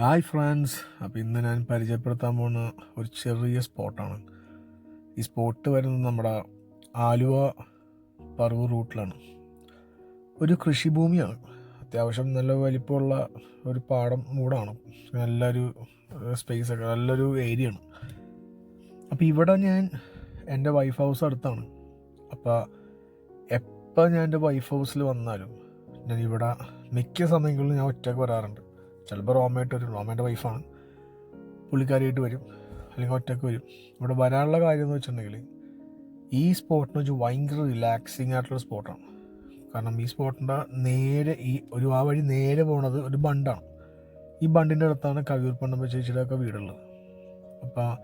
Hi friends. അപ്പോൾ ഇന്ന് ഞാൻ പരിചയപ്പെടുത്താൻ പോകുന്ന ഒരു ചെറിയ സ്പോട്ടാണ്. ഈ സ്പോട്ട് വരുന്നത് നമ്മുടെ ആലുവ പറവൂർ റൂട്ടിലാണ്. ഒരു കൃഷിഭൂമിയാണ്. അത്യാവശ്യം നല്ല വലിപ്പമുള്ള ഒരു പാടം മൂടാണ്. നല്ലൊരു സ്പേസ് ഒക്കെ നല്ലൊരു ഏരിയ ആണ്. അപ്പോൾ ഇവിടെ ഞാൻ എന്റെ വൈഫ് ഹൗസ് അടുത്താണ്. അപ്പോൾ എപ്പോൾ ഞാൻ എന്റെ വൈഫ് ഹൗസിൽ വന്നാലും ഞാൻ ഇവിടെ മിക്ക സമയങ്ങളിലും ഞാൻ ഒറ്റയ്ക്ക് വരാറുണ്ട്. ചിലപ്പോൾ റോമയായിട്ട് വരും റോമേന്റെ വൈഫാണ് പുള്ളിക്കാരിയായിട്ട് വരും അല്ലെങ്കിൽ ഒറ്റയ്ക്ക് വരും. ഇവിടെ വരാനുള്ള കാര്യം എന്ന് വെച്ചിട്ടുണ്ടെങ്കിൽ ഈ സ്പോട്ടിന് വെച്ച് ഭയങ്കര റിലാക്സിങ് ആയിട്ടുള്ള സ്പോട്ടാണ് കാരണം ഈ സ്പോട്ടിന്റെ നേരെ ഈ ഒരു ആ വഴി നേരെ പോണത് ഒരു ബണ്ടാണ്. ഈ ബണ്ടിന്റെ അടുത്താണ് കവിയൂർ പണ്ടമ്പ ചേച്ചിയുടെ ഒക്കെ വീടുള്ളത്. അപ്പോൾ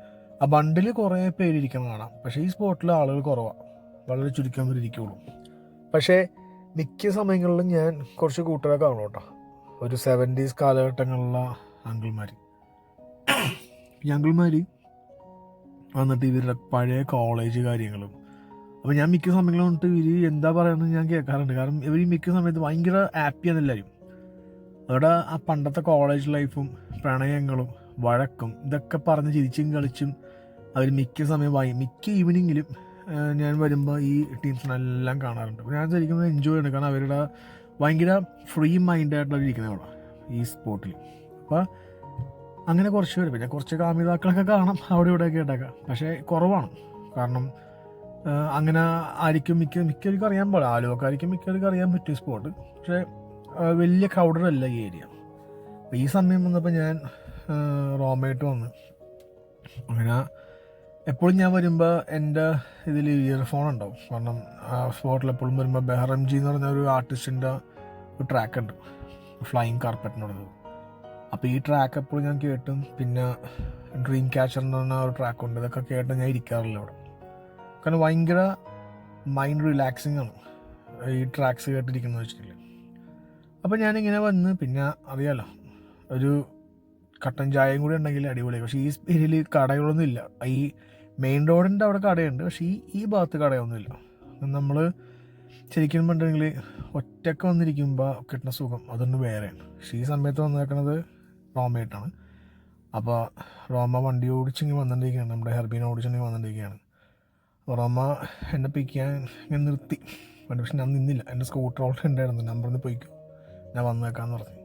ആ ബണ്ടിൽ കുറേ പേരിരിക്കണം കാണാം. പക്ഷേ ഈ സ്പോട്ടിൽ ആളുകൾ കുറവാണ് വളരെ ചുരുക്കം പേര് ഇരിക്കുള്ളൂ. പക്ഷേ മിക്ക സമയങ്ങളിലും ഞാൻ കുറച്ച് കൂട്ടുകാരൊക്കെ ആവണം കേട്ടോ. ഒരു സെവന്റീസ് കാലഘട്ടങ്ങളിലുള്ള അങ്കിൾമാർ ഈ അങ്കിൾമാർ വന്നിട്ട് ഇവരുടെ പഴയ കോളേജ് കാര്യങ്ങളും. അപ്പോൾ ഞാൻ മിക്ക സമയങ്ങളും വന്നിട്ട് ഇവർ എന്താ പറയുന്നത് ഞാൻ കേൾക്കാറുണ്ട്. കാരണം ഇവർ മിക്ക സമയത്ത് ഭയങ്കര ഹാപ്പിയാണ് എല്ലാവരും അവിടെ ആ പണ്ടത്തെ കോളേജ് ലൈഫും പ്രണയങ്ങളും വഴക്കും ഇതൊക്കെ പറഞ്ഞ് ചിരിച്ചും കളിച്ചും അവർ മിക്ക സമയം വായി മിക്ക ഈവനിങ്ങിലും ഞാൻ വരുമ്പോൾ ഈ ടീംസിനെല്ലാം കാണാറുണ്ട്. ഞാൻ ശരിക്കും എൻജോയ് ചെയ്യുന്നുണ്ട് കാരണം അവരുടെ ഭയങ്കര ഫ്രീ മൈൻഡായിട്ടുള്ള ഇരിക്കുന്നത് അവിടെ ഈ സ്പോട്ടിൽ അപ്പോൾ അങ്ങനെ കുറച്ച് പേര് പിന്നെ കുറച്ച് കാമിതാക്കളൊക്കെ കാണാം അവിടെ ഇവിടെയൊക്കെ ഇട്ടേക്കാം പക്ഷേ കുറവാണ്. കാരണം അങ്ങനെ ആയിരിക്കും മിക്ക മിക്കവർക്കും അറിയാൻ പാടില്ല. ആലുവക്കാർക്കും മിക്കവർക്കും അറിയാൻ പറ്റിയ സ്പോട്ട് പക്ഷേ വലിയ ക്രൗഡഡ് അല്ല ഈ ഏരിയ അപ്പോൾ ഈ സമയം വന്നപ്പോൾ ഞാൻ റോമായിട്ട് വന്ന്. അങ്ങനെ എപ്പോഴും ഞാൻ വരുമ്പോൾ എന്റെ ഇതിൽ ഇയർഫോൺ ഉണ്ടാവും. കാരണം ആ സ്പോട്ടിൽ എപ്പോഴും വരുമ്പോൾ ബെഹറംജി എന്ന് പറഞ്ഞ ഒരു ആർട്ടിസ്റ്റിന്റെ ഒരു ട്രാക്ക് ഉണ്ട്. ഫ്ലൈയിങ് കാർപ്പറ്റിനുള്ളത് അപ്പോൾ ഈ ട്രാക്ക് എപ്പോഴും ഞാൻ കേട്ടും. പിന്നെ ഡ്രീം ക്യാച്ചർ എന്ന് പറഞ്ഞ ഒരു ട്രാക്ക് ഉണ്ട്. ഇതൊക്കെ കേട്ട് ഞാൻ ഇരിക്കാറില്ല അവിടെ കാരണം ഭയങ്കര മൈൻഡ് റിലാക്സിങ് ആണ് ഈ ട്രാക്സ് കേട്ടിരിക്കുന്നത് വെച്ചിട്ടില്ല. അപ്പോൾ ഞാനിങ്ങനെ വന്ന് പിന്നെ അറിയാലോ ഒരു കട്ടൻ ചായയും കൂടി ഉണ്ടെങ്കിൽ അടിപൊളിയായി പക്ഷേ ഈ ഏരിയയിൽ കടകളൊന്നും ഇല്ല. ഈ മെയിൻ റോഡിന്റെ അവിടെ കടയുണ്ട്. പക്ഷേ ഈ ഈ ഭാഗത്ത് കടയൊന്നുമില്ല. നമ്മൾ ശരിക്കും പറഞ്ഞിട്ടുണ്ടെങ്കിൽ ഒറ്റയ്ക്ക് വന്നിരിക്കുമ്പോൾ കിട്ടുന്ന സുഖം അതൊന്ന് വേറെയാണ്. പക്ഷേ ഈ സമയത്ത് വന്നേക്കണത് റോമയായിട്ടാണ്. അപ്പോൾ റോമ വണ്ടി ഓടിച്ചിങ്ങനെ വന്നിട്ടിരിക്കുകയാണ്. നമ്മുടെ ഹെർബീന ഓടിച്ചിങ്ങനെ വന്നിട്ടിരിക്കുകയാണ്. അപ്പോൾ റോമ എന്നെ പിക്ക് ചെയ്യാൻ ഇങ്ങനെ നിർത്തി. വണ്ടി പക്ഷെ ഞാൻ നിന്നില്ല. എന്റെ സ്കൂട്ടർ ഓൾറെഡി ഉണ്ടായിരുന്നു. നമ്പറിൽ പോയിക്കോ. ഞാൻ വന്നേക്കാന്ന് പറഞ്ഞു.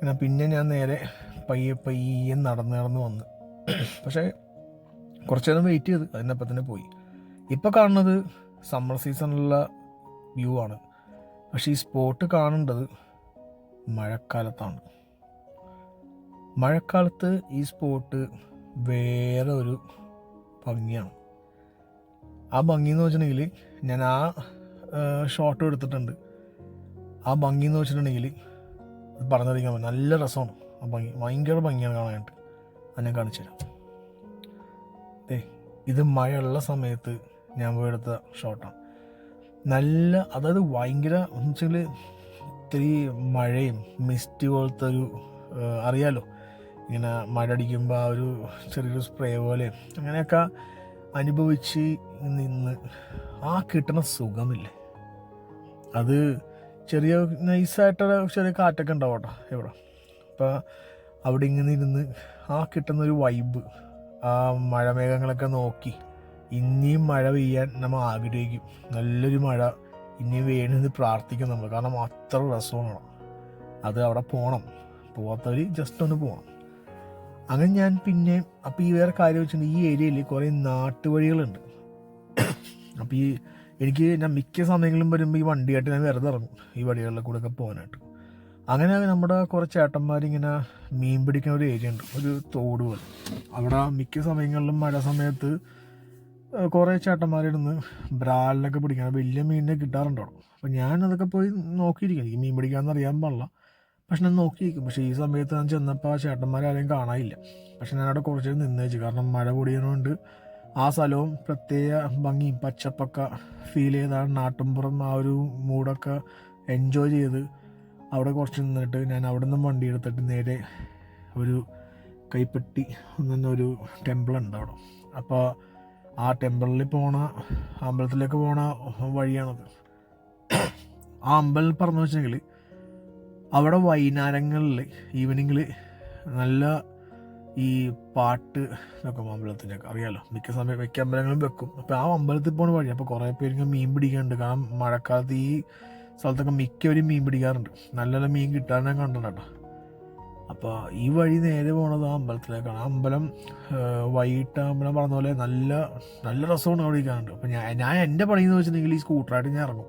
പിന്നെ പിന്നെ ഞാൻ നേരെ പയ്യെ പയ്യെ നടന്ന് നടന്ന് വന്ന്. പക്ഷേ കുറച്ച് നേരം വെയിറ്റ് ചെയ്ത് അതിനപ്പം തന്നെ പോയി. ഇപ്പോൾ കാണുന്നത് സമ്മർ സീസണിലുള്ള വ്യൂ ആണ്. പക്ഷേ ഈ സ്പോട്ട് കാണേണ്ടത് മഴക്കാലത്താണ്. മഴക്കാലത്ത് ഈ സ്പോട്ട് വേറെ ഒരു ഭംഗിയാണ്. ആ ഭംഗി എന്ന് വെച്ചിട്ടുണ്ടെങ്കിൽ ഞാൻ ആ ഷോട്ട് എടുത്തിട്ടുണ്ട്. ആ ഭംഗി എന്ന് വെച്ചിട്ടുണ്ടെങ്കിൽ പറഞ്ഞറിയിക്കാൻ പറ്റും. നല്ല രസമാണ് ആ ഭംഗി. ഭയങ്കര ഭംഗിയാണ് കാണാനായിട്ട്. അത് ഞാൻ കാണിച്ചു തരാം ഇത് മഴയുള്ള സമയത്ത് ഞാൻ പോയി എടുത്ത ഷോട്ടാണ് നല്ല അതായത് ഭയങ്കര എന്ന് വെച്ചാൽ ഇത്തിരി മഴയും മിസ്റ്റ് പോലത്തെ ഒരു അറിയാലോ? ഇങ്ങനെ മഴ അടിക്കുമ്പോൾ ആ ഒരു ചെറിയൊരു സ്പ്രേ പോലെ അങ്ങനെയൊക്കെ അനുഭവിച്ച് നിന്ന് ആ കിട്ടുന്ന സുഖമില്ലേ? അത് ചെറിയ നൈസായിട്ടുള്ള ചെറിയ കാറ്റൊക്കെ ഉണ്ടാവും കേട്ടോ ഇവിടെ. അപ്പോൾ അവിടെ ഇങ്ങനെ ഇരുന്ന് ആ കിട്ടുന്ന ഒരു വൈബ് ആ മഴമേഘങ്ങളൊക്കെ നോക്കി. ഇനിയും മഴ പെയ്യാൻ നമ്മൾ ആഗ്രഹിക്കും. നല്ലൊരു മഴ. ഇനിയും വേണമെന്ന് പ്രാർത്ഥിക്കും നമ്മൾ കാരണം അത്ര രസമാണ് അത് അവിടെ പോകണം പോകാത്തവർ ജസ്റ്റ് ഒന്ന് പോകണം അങ്ങനെ ഞാൻ പിന്നെ അപ്പോൾ ഈ വേറെ കാര്യം വെച്ചിട്ടുണ്ടെങ്കിൽ ഈ ഏരിയയിൽ കുറേ നാട്ടുവഴികളുണ്ട്. അപ്പോൾ ഈ എനിക്ക് ഞാൻ മിക്ക സമയങ്ങളിലും വരുമ്പോൾ ഈ വണ്ടിയായിട്ട് ഞാൻ വെറുതെ ഇറങ്ങും. ഈ വഴികളിലെ കൂടെ ഒക്കെ പോകാനായിട്ട്. അങ്ങനെ നമ്മുടെ കുറച്ച് ചേട്ടന്മാരിങ്ങനെ മീൻ പിടിക്കുന്ന ഒരു ഏരിയ ഉണ്ട്. ഒരു തോട് പോലെ അവിടെ മിക്ക സമയങ്ങളിലും മഴ സമയത്ത് കുറേ ചേട്ടന്മാരിടുന്ന് ബ്രാലിനൊക്കെ പിടിക്കാൻ വലിയ മീനിനെ കിട്ടാറുണ്ട് അപ്പോൾ ഞാൻ അതൊക്കെ പോയി നോക്കിയിരിക്കും. എനിക്ക് മീൻ പിടിക്കാമെന്ന് അറിയാൻ പാടില്ല. പക്ഷെ ഞാൻ നോക്കിയിരിക്കും. പക്ഷേ ഈ സമയത്ത് ഞാൻ ചെന്നപ്പോൾ ആ ചേട്ടന്മാരാരെയും കാണാനില്ല. പക്ഷെ ഞാൻ അവിടെ കുറച്ച് നേരം വെച്ചു. കാരണം മഴ പൊടിയതുകൊണ്ട് ആ സ്ഥലവും പ്രത്യേക ഭംഗിയും പച്ചപ്പൊക്കെ ഫീൽ ചെയ്താണ് നാട്ടുമ്പുറം ആ ഒരു മൂടൊക്കെ എൻജോയ് ചെയ്ത് അവിടെ കുറച്ച് നിന്നിട്ട് ഞാൻ അവിടെ നിന്നും വണ്ടി എടുത്തിട്ട് നേരെ ഒരു കൈപ്പെട്ടി എന്നൊരു ടെമ്പിൾ ഉണ്ട് അവിടെ. അപ്പോൾ ആ ടെമ്പിളിൽ പോണ അമ്പലത്തിലേക്ക് പോണ വഴിയാണത്. ആ അമ്പലം പറഞ്ഞു വെച്ചെങ്കിൽ അവിടെ വൈകുന്നേരങ്ങളിൽ ഈവനിങ്ങിൽ നല്ല ഈ പാട്ട് വെക്കും അമ്പലത്തിന്റെയൊക്കെ അറിയാമല്ലോ മിക്ക സമയം മിക്ക അമ്പലങ്ങളും വെക്കും. അപ്പോൾ ആ അമ്പലത്തിൽ പോകുന്ന വഴി അപ്പോൾ കുറേ പേരിങ്ങനെ മീൻ പിടിക്കാനുണ്ട്. കാരണം മഴക്കാലത്ത് ഈ സ്ഥലത്തൊക്കെ മിക്കവരും മീൻ പിടിക്കാറുണ്ട്. നല്ല നല്ല മീൻ കിട്ടാൻ ഞാൻ കണ്ടിട്ടുണ്ട് അപ്പോൾ ഈ വഴി നേരെ പോണത് ആ അമ്പലത്തിലേക്കാണ്. ആ അമ്പലം വൈകിട്ട് അമ്പലം പറഞ്ഞ പോലെ നല്ല നല്ല രസമാണ് അവിടെ ഇരിക്കാനുണ്ട് അപ്പോൾ ഞാൻ ഞാൻ എന്റെ പണിയെന്ന് വെച്ചിട്ടുണ്ടെങ്കിൽ ഈ സ്കൂട്ടറായിട്ട് ഞാൻ ഇറങ്ങും.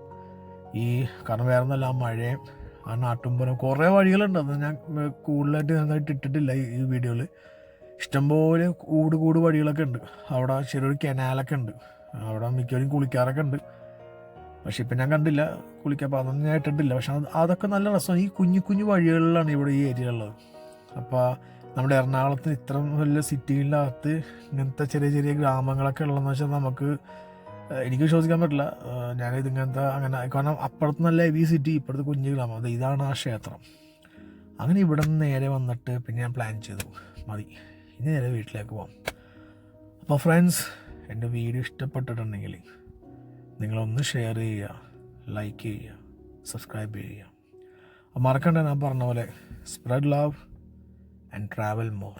ഈ കാരണം വേറെ ഒന്നല്ല ആ മഴയും ആ നാട്ടുമ്പലം കുറേ വഴികളുണ്ട്. അത് ഞാൻ കൂടുതലായിട്ട് നന്നായിട്ട് ഇട്ടിട്ടില്ല ഈ വീഡിയോയിൽ. ഇഷ്ടംപോലെ കൂട് കൂട് വഴികളൊക്കെ ഉണ്ട്. അവിടെ ചെറിയൊരു കനാലൊക്കെ ഉണ്ട്. അവിടെ മിക്കവരും കുളിക്കാറൊക്കെ ഉണ്ട്. പക്ഷെ ഇപ്പം ഞാൻ കണ്ടില്ല കുളിക്കാൻ അപ്പോൾ അതൊന്നും ഞാൻ ഇട്ടിട്ടില്ല പക്ഷെ അത് അതൊക്കെ നല്ല രസമാണ്. ഈ കുഞ്ഞു കുഞ്ഞു വഴികളിലാണ് ഇവിടെ ഈ ഏരിയ ഉള്ളത്. അപ്പോൾ നമ്മുടെ എറണാകുളത്ത് ഇത്ര വലിയ സിറ്റിയിലകത്ത് ഇങ്ങനത്തെ ചെറിയ ചെറിയ ഗ്രാമങ്ങളൊക്കെ ഉള്ളതെന്ന് വെച്ചാൽ നമുക്ക് എനിക്ക് വിശ്വസിക്കാൻ പറ്റില്ല. ഞാൻ ഞാനിത് ഇങ്ങനത്തെ അങ്ങനെ കാരണം അപ്പുറത്ത് നല്ല ഹെവി സിറ്റി ഇപ്പുറത്ത് കുഞ്ഞു ഗ്രാമം. അത് ഇതാണ് ആ ക്ഷേത്രം. അങ്ങനെ ഇവിടെ നിന്ന് നേരെ വന്നിട്ട് പിന്നെ ഞാൻ പ്ലാൻ ചെയ്തു. മതി. ഇനി നേരെ വീട്ടിലേക്ക് പോകാം അപ്പോൾ ഫ്രണ്ട്സ് എന്റെ വീഡിയോ ഇഷ്ടപ്പെട്ടിട്ടുണ്ടെങ്കിൽ നിങ്ങളൊന്ന് ഷെയർ ചെയ്യുക ലൈക്ക് ചെയ്യുക സബ്സ്ക്രൈബ് ചെയ്യുക. മറക്കണ്ട ഞാൻ പറഞ്ഞ പോലെ spread love and travel more